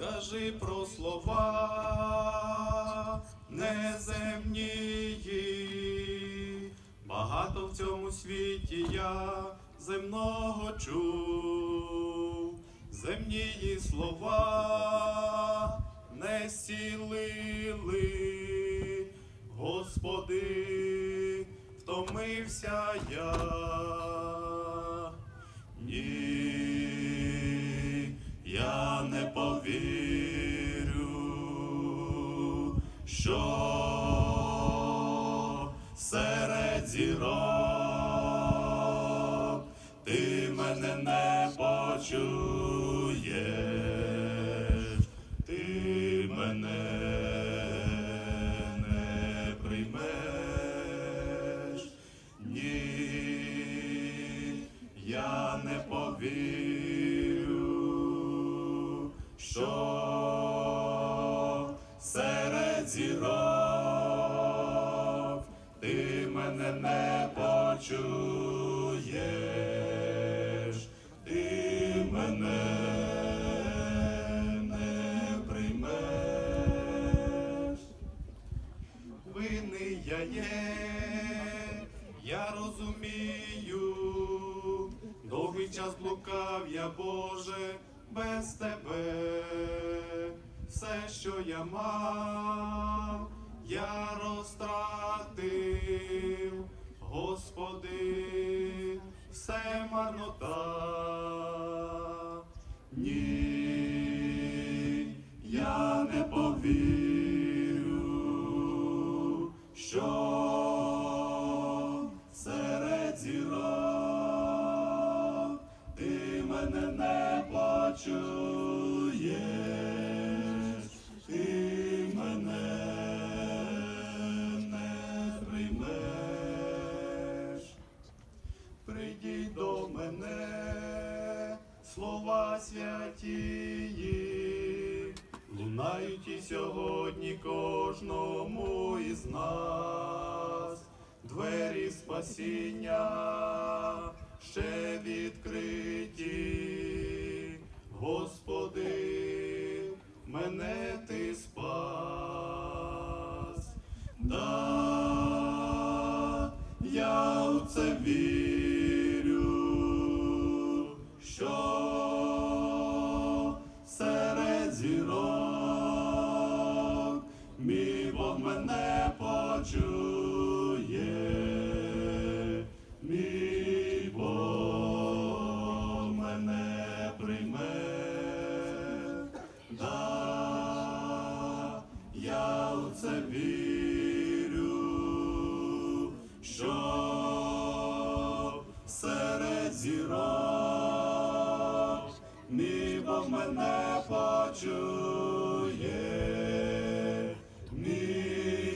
Скажи про слова неземнії, багато в цьому світі я земного чув, земні слова не сілили, Господи, втомився я. Що серед зірок ти мене не почуєш, ти мене не приймеш. Ні, я не повірю, зірок ти мене не почуєш, ти мене не приймеш. Винний я є, я розумію, довгий час блукав я, Боже, без тебе. Все, що я мав, я розтратив, Господи, все марнота. Ні, я не повірю, що серед зірок ти мене не почуєш, Прийдіть до мене, слова святії, лунають і сьогодні кожному із нас, двері спасіння ще відкриті, Господи, мене ти спас. Да, я у це вірю, що серед зірок мій Бог мене почує, Бог мене почує. Мій